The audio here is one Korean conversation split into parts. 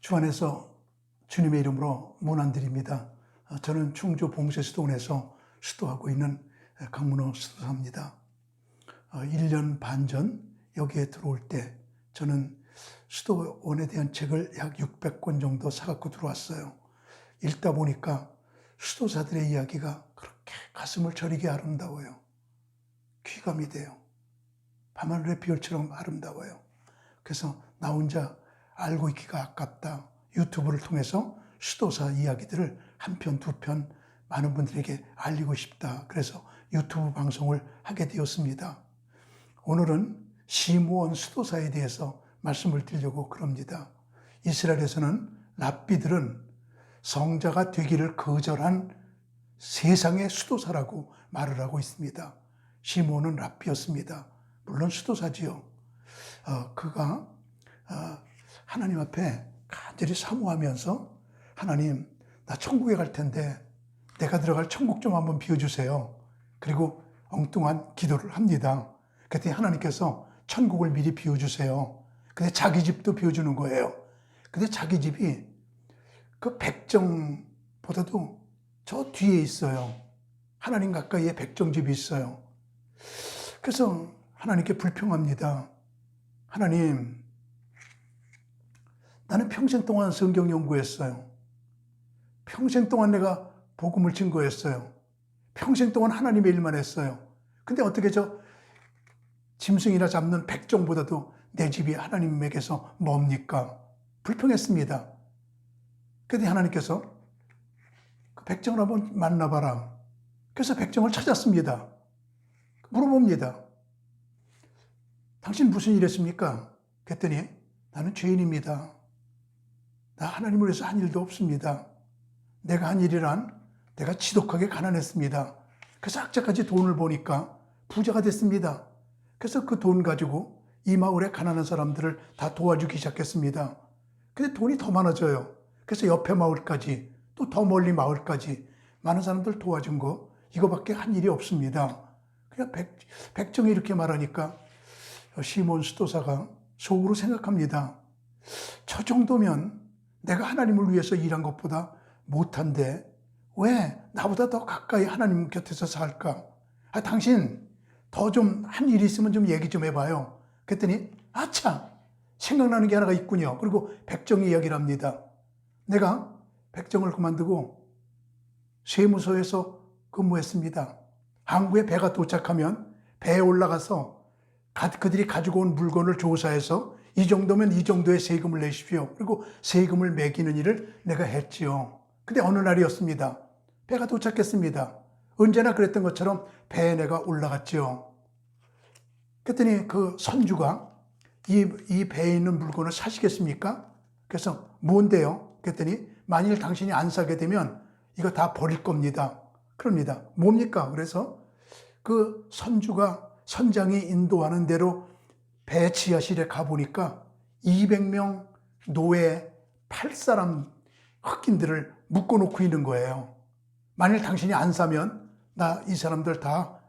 주 안에서 주님의 이름으로 문안드립니다. 어, 저는 충주 봉쇄 수도원에서 수도하고 있는 강문호 수도사입니다. 1년 반 전 여기에 들어올 때 저는 수도원에 대한 책을 약 600권 정도 사갖고 들어왔어요. 읽다 보니까 수도사들의 이야기가 그렇게 가슴을 저리게 아름다워요. 귀감이 돼요. 밤하늘의 비율처럼 아름다워요. 그래서 나 혼자 알고 있기가 아깝다. 유튜브를 통해서 수도사 이야기들을 한 편, 두 편 많은 분들에게 알리고 싶다. 그래서 유튜브 방송을 하게 되었습니다. 오늘은 시무원 수도사에 대해서 말씀을 드리려고 그럽니다. 이스라엘에서는 랍비들은 성자가 되기를 거절한 세상의 수도사라고 말을 하고 있습니다. 시몬은 랍비였습니다. 물론 수도사지요. 어, 그가 어, 하나님 앞에 간절히 사모하면서 하나님 나 천국에 갈 텐데 내가 들어갈 천국 좀 한번 비워주세요. 그리고 엉뚱한 기도를 합니다. 그랬더니 하나님께서 천국을 미리 비워주세요. 근데 자기 집도 비워주는 거예요. 근데 자기 집이 그 백정보다도 저 뒤에 있어요. 하나님 가까이에 백정집이 있어요. 그래서 하나님께 불평합니다. 하나님, 나는 평생 동안 성경 연구했어요. 평생 동안 내가 복음을 증거했어요. 평생 동안 하나님의 일만 했어요. 근데 어떻게 저 짐승이나 잡는 백종보다도 내 집이 하나님에게서 뭡니까? 불평했습니다. 그런데 하나님께서 그 백정을 한번 만나봐라. 그래서 백정을 찾았습니다. 물어봅니다. 당신 무슨 일 했습니까? 그랬더니 나는 죄인입니다. 나 하나님을 위해서 한 일도 없습니다. 내가 한 일이란 내가 지독하게 가난했습니다. 그래서 학자까지 돈을 보니까 부자가 됐습니다. 그래서 그 돈 가지고 이 마을의 가난한 사람들을 다 도와주기 시작했습니다. 근데 돈이 더 많아져요. 그래서 옆에 마을까지 또 더 멀리 마을까지 많은 사람들 도와준 거 이거밖에 한 일이 없습니다. 그냥 백, 백정이 이렇게 말하니까 시몬 수도사가 속으로 생각합니다. 저 정도면 내가 하나님을 위해서 일한 것보다 못한데 왜 나보다 더 가까이 하나님 곁에서 살까? 아, 당신 더 좀 한 일이 있으면 좀 얘기 좀 해봐요. 그랬더니 아차 생각나는 게 하나가 있군요. 그리고 백정이 이야기를 합니다. 내가 백정을 그만두고 세무서에서 근무했습니다. 항구에 배가 도착하면 배에 올라가서 그들이 가지고 온 물건을 조사해서 이 정도면 이 정도의 세금을 내십시오. 그리고 세금을 매기는 일을 내가 했지요. 근데 어느 날이었습니다. 배가 도착했습니다. 언제나 그랬던 것처럼 배에 내가 올라갔지요. 그랬더니 그 선주가 이, 이 배에 있는 물건을 사시겠습니까? 그래서 뭔데요? 그랬더니 만일 당신이 안 사게 되면 이거 다 버릴 겁니다. 그럽니다. 뭡니까? 그래서 그 선주가 선장이 인도하는 대로 배 지하실에 가보니까 200명 노예 8사람 흑인들을 묶어놓고 있는 거예요. 만일 당신이 안 사면 나 이 사람들 다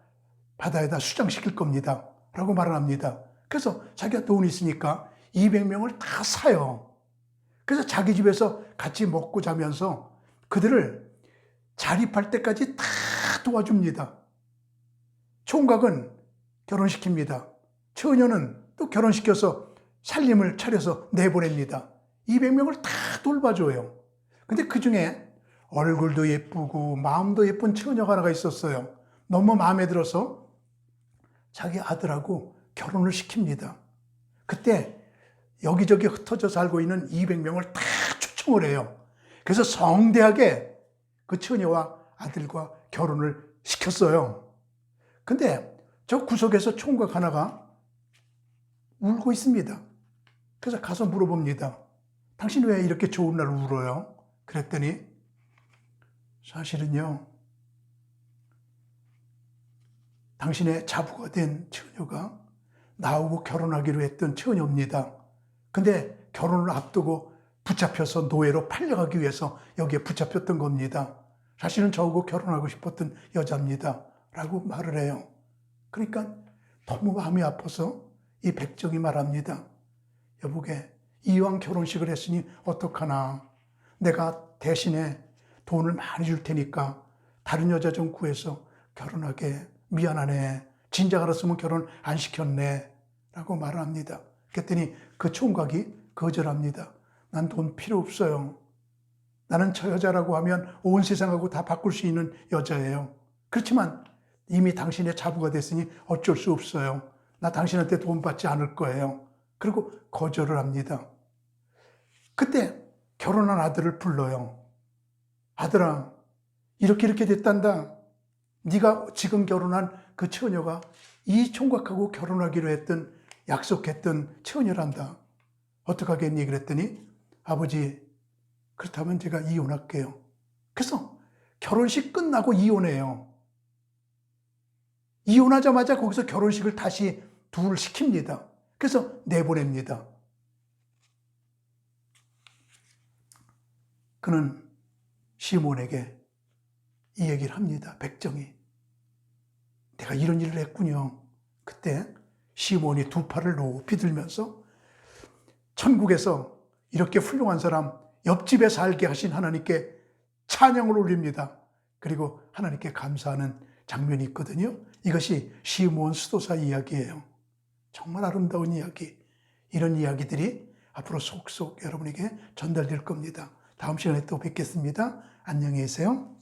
바다에다 수장시킬 겁니다. 라고 말을 합니다. 그래서 자기가 돈이 있으니까 200명을 다 사요. 그래서 자기 집에서 같이 먹고 자면서 그들을 자립할 때까지 다 도와줍니다. 총각은 결혼시킵니다. 처녀는 또 결혼시켜서 살림을 차려서 내보냅니다. 200명을 다 돌봐줘요. 근데 그 중에 얼굴도 예쁘고 마음도 예쁜 처녀가 하나가 있었어요. 너무 마음에 들어서 자기 아들하고 결혼을 시킵니다. 그때 여기저기 흩어져 살고 있는 200명을 다 초청을 해요. 그래서 성대하게 그 처녀와 아들과 결혼을 시켰어요. 근데 저 구석에서 총각 하나가 울고 있습니다. 그래서 가서 물어봅니다. 당신 왜 이렇게 좋은 날 울어요? 그랬더니 사실은요, 당신의 자부가 된 처녀가 나하고 결혼하기로 했던 처녀입니다. 근데 결혼을 앞두고 붙잡혀서 노예로 팔려가기 위해서 여기에 붙잡혔던 겁니다. 사실은 저하고 결혼하고 싶었던 여자입니다. 라고 말을 해요. 그러니까 너무 마음이 아파서 이 백정이 말합니다. 여보게, 이왕 결혼식을 했으니 어떡하나. 내가 대신에 돈을 많이 줄 테니까 다른 여자 좀 구해서 결혼하게 미안하네. 진작 알았으면 결혼 안 시켰네. 라고 말합니다. 그랬더니 그 총각이 거절합니다. 난 돈 필요 없어요. 나는 저 여자라고 하면 온 세상하고 다 바꿀 수 있는 여자예요. 그렇지만 이미 당신의 자부가 됐으니 어쩔 수 없어요. 나 당신한테 돈 받지 않을 거예요. 그리고 거절을 합니다. 그때 결혼한 아들을 불러요. 아들아, 이렇게 이렇게 됐단다. 네가 지금 결혼한 그 처녀가 이 총각하고 결혼하기로 했던 약속했던 처녀란다. 어떡하겠니? 그랬더니 아버지 그렇다면 제가 이혼할게요. 그래서 결혼식 끝나고 이혼해요. 이혼하자마자 거기서 결혼식을 다시 둘 시킵니다. 그래서 내보냅니다. 그는 시몬에게 이 얘기를 합니다. 백정이. 내가 이런 일을 했군요. 그때 시몬이 두 팔을 높이 들면서 천국에서 이렇게 훌륭한 사람 옆집에 살게 하신 하나님께 찬양을 올립니다. 그리고 하나님께 감사하는 장면이 있거든요. 이것이 시몬 수도사 이야기예요. 정말 아름다운 이야기. 이런 이야기들이 앞으로 속속 여러분에게 전달될 겁니다. 다음 시간에 또 뵙겠습니다. 안녕히 계세요.